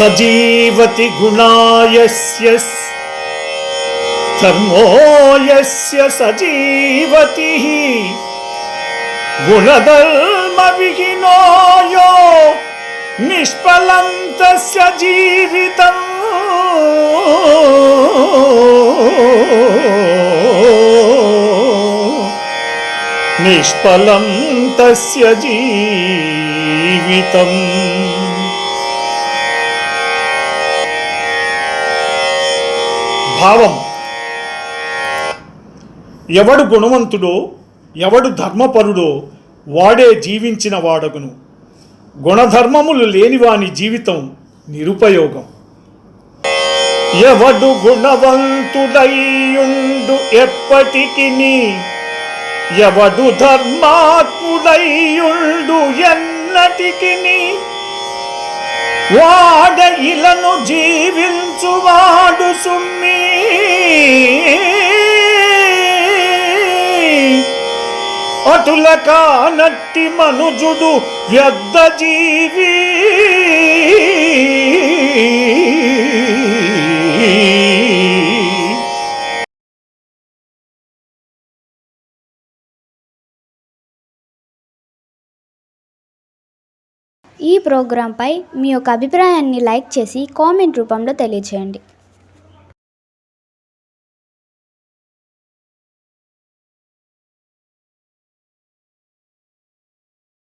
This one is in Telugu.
సజీవతి గుణాయస్య ధర్మో యస్య సజీవతి గుణధర్మ విహీనోయో నిష్ఫలం తస్య జీవితం. నిష్ఫలం తస్య జీవితం. భావం. ఎవడు గుణవంతుడో ఎవడు ధర్మపరుడో వాడే జీవించిన వాడగును. గుణధర్మములు లేనివాని జీవితం నిరుపయోగం. ఎవడు గుణవంతుడయ్యుండు ఎప్పటికి ఎవడు ధర్మాత్ముడయ్యుండు ఎన్నటికి వాడ ఇలను జీవించువాడు సుమ్మి. అటుల కానట్టి మనుజుడు వ్యర్థ జీవి. ఈ ప్రోగ్రాంపై మీ యొక్క అభిప్రాయాన్ని లైక్ చేసి కామెంట్ రూపంలో తెలియచేయండి.